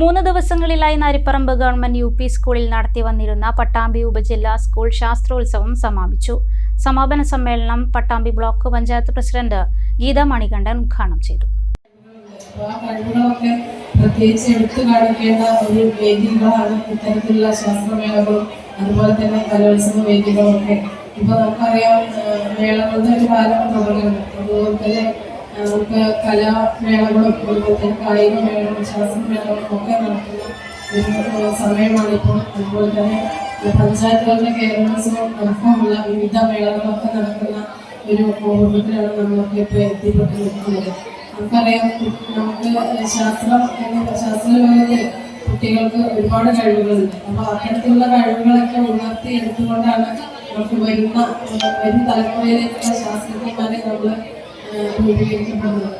മൂന്ന് ദിവസങ്ങളിലായി Naripparamba government U P സ്കൂളിൽ നടത്തി വന്നിരുന്ന പട്ടാമ്പി ഉപജില്ലാ സ്കൂൾ ശാസ്ത്രോത്സവം സമാപിച്ചു. സമാപന സമ്മേളനം പട്ടാമ്പി ബ്ലോക്ക് പഞ്ചായത്ത് പ്രസിഡന്റ് ഗീത മണികണ്ഠൻ ഉദ്ഘാടനം ചെയ്തു. പ്രത്യേകിച്ച് എടുത്തു കാണിക്കേണ്ട ഒരു വേദികളാണ് ഇത്തരത്തിലുള്ള ശാസ്ത്രമേളകളും അതുപോലെ തന്നെ കലോത്സവ വേദികളും ഒക്കെ ഇപ്പൊ നമുക്കറിയാം മേളകളുടെ ഒരു കാലം തുടങ്ങുന്നു. അതുപോലെ തന്നെ നമുക്ക് കലാമേളകളും അതുപോലെ തന്നെ കായിക മേളകളും ശാസ്ത്രമേളകളും ഒക്കെ നടക്കുന്ന സമയമാണ് ഇപ്പോൾ. അതുപോലെ തന്നെ പഞ്ചായത്തുകളുടെ കേരളോത്സവം അടക്കമുള്ള വിവിധ മേളകളൊക്കെ നടക്കുന്ന ഒരു ഓർമ്മത്തിലാണ് നമ്മളൊക്കെ ഇപ്പോൾ എത്തിപ്പെട്ട് നിൽക്കുന്നത് നമുക്കറിയാം നമുക്ക് ശാസ്ത്രം എന്ന ശാസ്ത്ര ലോകത്ത് കുട്ടികൾക്ക് ഒരുപാട് കഴിവുകളുണ്ട്. അപ്പോൾ അത്തരത്തിലുള്ള കഴിവുകളൊക്കെ ഉണർത്തി എടുത്തുകൊണ്ടാണ് നമുക്ക് വരുന്ന വരും തലമുറയിലേക്കുള്ള ശാസ്ത്രജ്ഞന്മാരെ നമ്മൾ രൂപീകരിക്കപ്പെടുന്നത്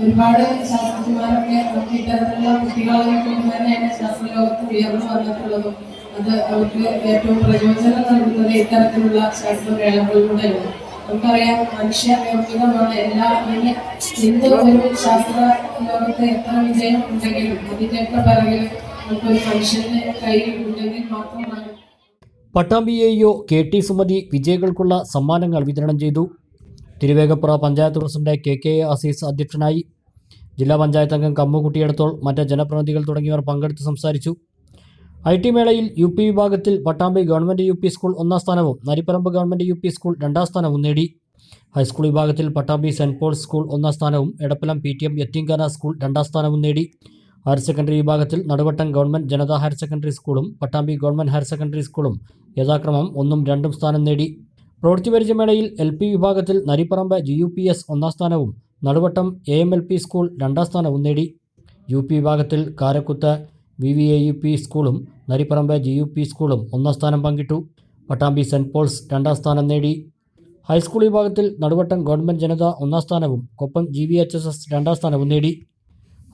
ഒരുപാട് ശാസ്ത്രജ്ഞന്മാരൊക്കെ നമുക്ക് ഇത്തരത്തിലുള്ള കുട്ടികളെ കൊണ്ട് തന്നെയാണ് ശാസ്ത്രലോകത്ത് ഉയർന്നു വന്നിട്ടുള്ളതും അത് അവർക്ക് ഏറ്റവും പ്രയോജനം നൽകുന്നത് ഇത്തരത്തിലുള്ള ശാസ്ത്രമേളകളിലൂടെയാണ് നമുക്കറിയാം മനുഷ്യ നിർമ്മിതമാണ്. എല്ലാ എന്ത് ഒരു ശാസ്ത്ര ലോകത്ത് എത്ര വിജയം ഉണ്ടെങ്കിലും അതിന്റെയൊക്കെ പിറകിൽ നമുക്കൊരു മനുഷ്യന്റെ കയ്യിൽ ഉണ്ടെങ്കിൽ മാത്രമാണ്. പട്ടാമ്പിയെയോ കെ ടി സുമതി വിജയികൾക്കുള്ള സമ്മാനങ്ങൾ വിതരണം ചെയ്തു. Thiruvegappura panchayat president K K Azeez അധ്യക്ഷനായി ജില്ലാ പഞ്ചായത്ത് അംഗം കമ്മുകുട്ടിയെടുത്തോൾ മറ്റ് ജനപ്രതിനിധികൾ തുടങ്ങിയവർ പങ്കെടുത്ത് സംസാരിച്ചു. ഐ ടി മേളയിൽ യു പി വിഭാഗത്തിൽ Pattambi government U P school ഒന്നാം സ്ഥാനവും Naripparamba government U P school രണ്ടാം സ്ഥാനവും നേടി. ഹൈസ്കൂൾ വിഭാഗത്തിൽ പട്ടാമ്പി സെന്റ് പോൾസ് സ്കൂൾ ഒന്നാം സ്ഥാനവും Edappalam P T M Yatheemkhana school രണ്ടാം സ്ഥാനവും നേടി. ഹയർ സെക്കൻഡറി വിഭാഗത്തിൽ Naduvattam government Janatha higher secondary സ്കൂളും പട്ടാമ്പി ഗവൺമെന്റ് ഹയർ സെക്കൻഡറി സ്കൂളും യഥാക്രമം ഒന്നും രണ്ടും സ്ഥാനം നേടി. പ്രവൃത്തി പരിചയമേളയിൽ എൽ പി വിഭാഗത്തിൽ Naripparamba G U P S ഒന്നാം സ്ഥാനവും Naduvattam A M L P school രണ്ടാം സ്ഥാനവും നേടി. യു പി വിഭാഗത്തിൽ Karakkuth V V A U P സ്കൂളും നരിപ്പറമ്പ് ജി യു പി സ്കൂളും ഒന്നാം സ്ഥാനം പങ്കിട്ടു. പട്ടാമ്പി സെന്റ് പോൾസ് രണ്ടാം സ്ഥാനം നേടി. ഹൈസ്കൂൾ വിഭാഗത്തിൽ നടുവട്ടം ഗവൺമെന്റ് ജനത ഒന്നാം സ്ഥാനവും Koppam G V H S S രണ്ടാം സ്ഥാനവും നേടി.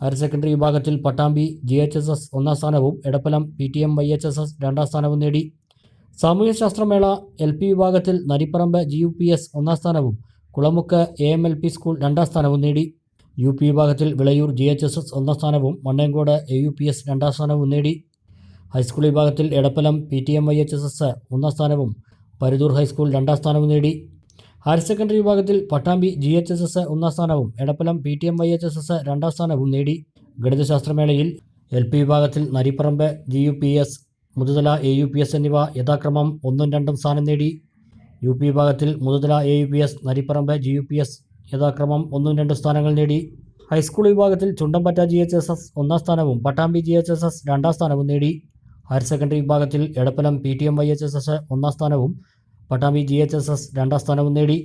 ഹയർ സെക്കൻഡറി വിഭാഗത്തിൽ Pattambi G H S S ഒന്നാം സ്ഥാനവും Edappalam P T M Y H S S രണ്ടാം സ്ഥാനവും നേടി. സാമൂഹ്യശാസ്ത്രമേള എൽ പി വിഭാഗത്തിൽ Naripparamba G U P S ഒന്നാം സ്ഥാനവും Kulamukku A M L P school രണ്ടാം സ്ഥാനവും നേടി. യു പി വിഭാഗത്തിൽ Vilayur G H S S ഒന്നാം സ്ഥാനവും Mannengode A U P S രണ്ടാം സ്ഥാനവും നേടി. ഹൈസ്കൂൾ വിഭാഗത്തിൽ Edappalam P T M Y H S S ഒന്നാം സ്ഥാനവും പരുതൂർ ഹൈസ്കൂൾ രണ്ടാം സ്ഥാനവും നേടി. ഹയർ സെക്കൻഡറി വിഭാഗത്തിൽ Pattambi G H S S ഒന്നാം സ്ഥാനവും Edappalam P T M Y H S S രണ്ടാം സ്ഥാനവും നേടി. ഗണിതശാസ്ത്രമേളയിൽ എൽ പി വിഭാഗത്തിൽ Naripparamba G U P S Muthuthala A U P S എന്നിവ യഥാക്രമം ഒന്നും രണ്ടും സ്ഥാനം നേടി. യു പി വിഭാഗത്തിൽ Muthuthala A U P S Naripparamba G U P S യഥാക്രമം ഒന്നും രണ്ടും സ്ഥാനങ്ങൾ നേടി. ഹൈസ്കൂൾ വിഭാഗത്തിൽ Chundampatta G H S S ഒന്നാം സ്ഥാനവും Pattambi G H S S രണ്ടാം സ്ഥാനവും നേടി. ഹയർ സെക്കൻഡറി വിഭാഗത്തിൽ Edappalam P T M Y H S S ഒന്നാം സ്ഥാനവും Pattambi G H S S രണ്ടാം സ്ഥാനവും നേടി.